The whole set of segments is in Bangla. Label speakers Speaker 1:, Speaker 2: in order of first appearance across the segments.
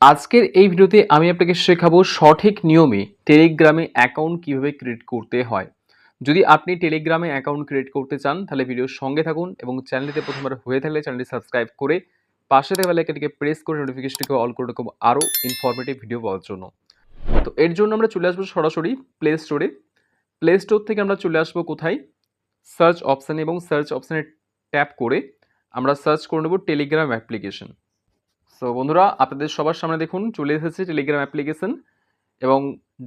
Speaker 1: আজকের এই ভিডিওতে আমি আপনাকে শেখাবো সঠিক নিয়মে টেলিগ্রামে অ্যাকাউন্ট কীভাবে ক্রিয়েট করতে হয়। যদি আপনি টেলিগ্রামে অ্যাকাউন্ট ক্রিয়েট করতে চান, তাহলে ভিডিওর সঙ্গে থাকুন এবং চ্যানেলটিতে প্রথমবার হয়ে থাকলে চ্যানেলটি সাবস্ক্রাইব করে পাশে থাকা বেলাইকনটিকে প্রেস করে নোটিফিকেশনটিকে অল করে রাখব আরও ইনফরমেটিভ ভিডিও পাওয়ার জন্য। তো এর জন্য আমরা চলে আসব সরাসরি প্লে স্টোরে প্লে স্টোর থেকে আমরা চলে আসব কোথায়? সার্চ অপশান এবং সার্চ অপশানে ট্যাপ করে আমরা সার্চ করে নেব টেলিগ্রাম অ্যাপ্লিকেশন সো বন্ধুরা, আপনাদের সবার সামনে দেখুন, চলে এসেছে টেলিগ্রাম অ্যাপ্লিকেশন এবং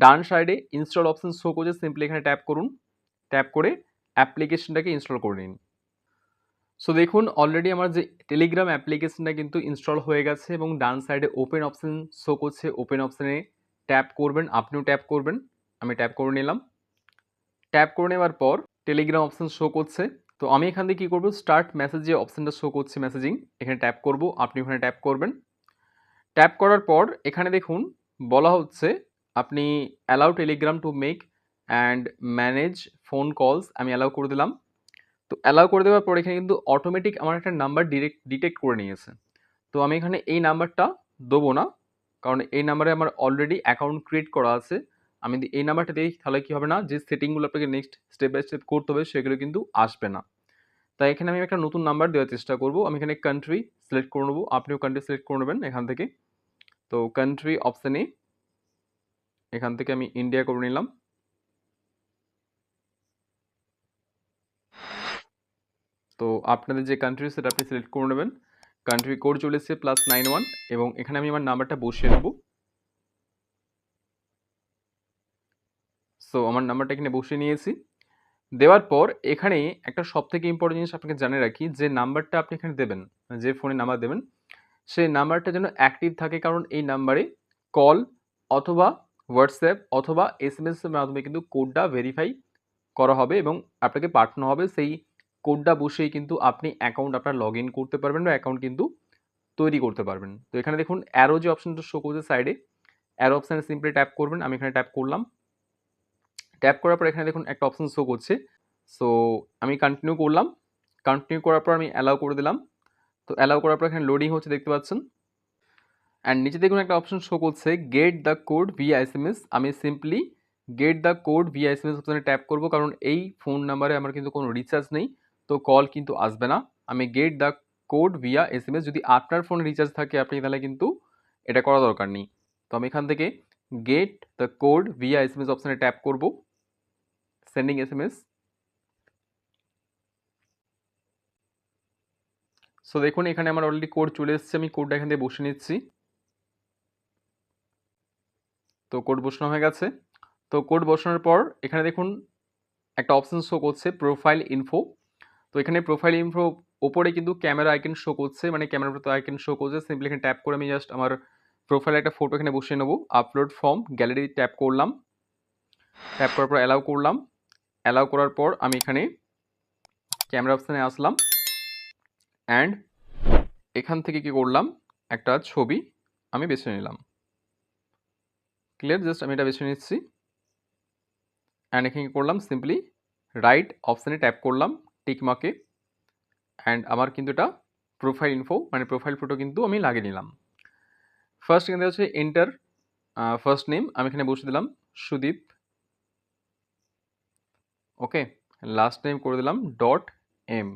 Speaker 1: ডান সাইডে ইনস্টল অপশন শো করছে সিম্পলি এখানে ট্যাপ করুন। ট্যাপ করে অ্যাপ্লিকেশনটাকে ইনস্টল করে নিন। সো দেখুন অলরেডি আমার যে টেলিগ্রাম অ্যাপ্লিকেশনটা কিন্তু ইনস্টল হয়ে গেছে এবং ডান সাইডে ওপেন অপশন শো করছে। ওপেন অপশানে ট্যাপ করবেন, আপনিও ট্যাপ করবেন। আমি ট্যাপ করে নিলাম। ট্যাপ করে নেওয়ার পর টেলিগ্রাম অপশান শো করছে। তো আমি এখান থেকে কী করব স্টার্ট মেসেজ যে অপশানটা শো করছে মেসেজিং এখানে ট্যাপ করব, আপনি ওখানে ট্যাপ করবেন। ট্যাপ করার পর এখানে দেখুন, বলা হচ্ছে আপনি allow Telegram to make and manage phone calls আমি অ্যালাউ করে দিলাম। তো অ্যালাউ করে দেওয়ার পর এখানে কিন্তু অটোমেটিক আমার একটা নাম্বার ডিরেক্ট ডিটেক্ট করে নিয়েছে। তো আমি এখানে এই নাম্বারটা দেবো না, কারণ এই নাম্বারে আমার অলরেডি অ্যাকাউন্ট ক্রিয়েট করা আছে। আমি যদি এই নাম্বারটা দিই, তাহলে কী হবে না? যে সেটিংগুলো আপনাকে নেক্সট স্টেপ বাই স্টেপ করতে হবে, সেগুলো কিন্তু আসবে না। তাই এখানে আমি একটা নতুন নাম্বার দেওয়ার চেষ্টা করব। আমি এখানে কান্ট্রি সিলেক্ট করে নেব। আপনিও কান্ট্রি সিলেক্ট করে নেবেন এখান থেকে। তো কান্ট্রি অপশানে এখান থেকে আমি ইন্ডিয়া করে নিলাম। তো আপনাদের যে কান্ট্রি সেটা আপনি সিলেক্ট করে নেবেন। কান্ট্রি কোড চলে এসেছে প্লাস নাইন ওয়ান এবং এখানে আমি আমার নাম্বারটা বসিয়ে নেব সো আমার নাম্বারটা এখানে বসিয়ে নিয়েছি। দেওয়ার পর এখানে একটা সব থেকে ইম্পর্টেন্ট জিনিস আপনাকে জানিয়ে রাখি, যে নাম্বারটা আপনি এখানে দেবেন, যে ফোনে নাম্বার দেবেন সেই নাম্বারটা যেন অ্যাক্টিভ থাকে কারণ এই নাম্বারে কল অথবা হোয়াটসঅ্যাপ অথবা এস এম এসের মাধ্যমে কিন্তু কোডটা ভেরিফাই করা হবে এবং আপনাকে পাঠানো হবে। সেই কোডটা বসেই কিন্তু আপনি অ্যাকাউন্ট আপনার লগ ইন করতে পারবেন বা অ্যাকাউন্ট কিন্তু তৈরি করতে পারবেন। তো এখানে দেখুন অ্যারো যে অপশানটা শো করছে সাইডে অ্যারো অপশানে সিম্পলি ট্যাপ করবেন। আমি এখানে ট্যাপ করলাম। ট্যাপ করার পর এখানে দেখুন একটা অপশান শো করছে। সো আমি কন্টিনিউ করলাম। কন্টিনিউ করার পর আমি অ্যালাউ করে দিলাম। তো অ্যালাউ করার পর এখানে লোডিং হচ্ছে, দেখতে পাচ্ছেন? অ্যান্ড নিচে দেখুন একটা অপশন শো করছে get the code via S M S আমি simply get the code via S M S অপশানে ট্যাপ করব, কারণ এই ফোন নাম্বারে আমার কিন্তু কোনো রিচার্জ নেই, তো কল কিন্তু আসবে না। আমি get the code via S M S যদি আপনার ফোনে রিচার্জ থাকে আপনি, তাহলে কিন্তু এটা করা দরকার নেই। তো আমি এখান থেকে get the code via S M S অপশানে ট্যাপ করব sending S M S so দেখুন, এখানে আমার অলরেডি কোড চলে এসেছে, আমি কোডটা এখান থেকে বসে নিচ্ছি। তো কোড বসানো হয়ে গেছে। তো কোড বসানোর পর, এখানে দেখুন, একটা অপশান শো করছে প্রোফাইল ইনফো তো এখানে প্রোফাইল ইনফো ওপরে কিন্তু ক্যামেরা আইকন শো করছে মানে ক্যামেরার তো আইকন শো করছে। সিম্পলি এখানে ট্যাপ করে আমি জাস্ট আমার প্রোফাইলে একটা ফটো এখানে বসিয়ে নেব। আপলোড ফর্ম গ্যালারি ট্যাপ করলাম। ট্যাপ করার পর অ্যালাউ করলাম। অ্যালাউ করার পর আমি এখানে ক্যামেরা অপশানে আসলাম। অ্যান্ড এখান থেকে কি করলাম? একটা ছবি আমি বেছে নিলাম। ক্লিয়ার জাস্ট আমি এটা বেছে নিচ্ছি। অ্যান্ড এখানে করলাম? সিম্পলি রাইট অপশানে ট্যাপ করলাম টিকমাকে অ্যান্ড আমার কিন্তু এটা প্রোফাইল ইনফো মানে প্রোফাইল ফটো কিন্তু আমি লাগিয়ে নিলাম। ফার্স্ট এখানে হচ্ছে এন্টার ফার্স্ট নেম আমি এখানে বসে দিলাম, সুদীপ। ওকে লাস্ট নেম করে দিলাম ডট এম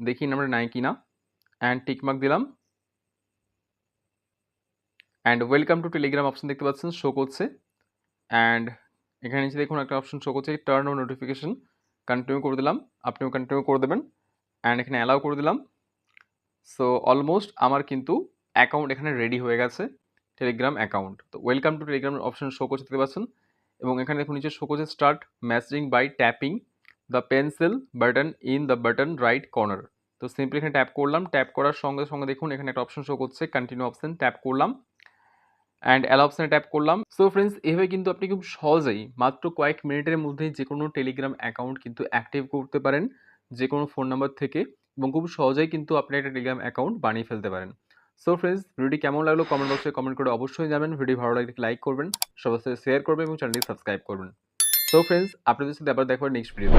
Speaker 1: দেখি নাম্বার নাই কি না? অ্যান্ড টিকমার্ক দিলাম। And welcome to Telegram option দেখতে পাচ্ছেন শো করছে। অ্যান্ড এখানে নিচে দেখুন একটা অপশন শো করছে টার্ন ও নোটিফিকেশন কন্টিনিউ করে দিলাম। আপনিও কন্টিনিউ করে দেবেন। অ্যান্ড এখানে অ্যালাউ করে দিলাম। সো অলমোস্ট আমার কিন্তু অ্যাকাউন্ট এখানে রেডি হয়ে গেছে টেলিগ্রাম অ্যাকাউন্ট তো welcome to Telegram option show করছে, দেখতে পাচ্ছেন। এবং এখানে দেখুন নিচে শো করছে start messaging by tapping the pencil button in the button right corner তো সিম্পলি এখানে ট্যাপ করলাম। ট্যাপ করার সঙ্গে সঙ্গে দেখুন, এখানে একটা অপশন শো করছে কন্টিনিউ অপশন ট্যাপ করলাম। অ্যান্ড অ্যাল অপশানে ট্যাপ করলাম। সো ফ্রেন্ডস এভাবে কিন্তু আপনি খুব সহজেই মাত্র কয়েক মিনিটের মধ্যেই যে কোনো টেলিগ্রাম অ্যাকাউন্ট কিন্তু অ্যাক্টিভ করতে পারেন যে কোনো ফোন নাম্বার থেকে এবং খুব সহজেই কিন্তু আপনি একটা টেলিগ্রাম অ্যাকাউন্ট বানিয়ে ফেলতে পারেন। সো ফ্রেন্ডস ভিডিওটি কেমন লাগল কমেন্ট বক্সে কমেন্ট করে অবশ্যই জানাবেন। ভিডিও ভালো লাগলে লাইক করবেন, সবার সাথে শেয়ার করবেন এবং চ্যানেলটি সাবস্ক্রাইব করবেন। সো ফ্রেন্ডস আপনাদের সাথে আবার দেখবার নেক্সট ভিডিও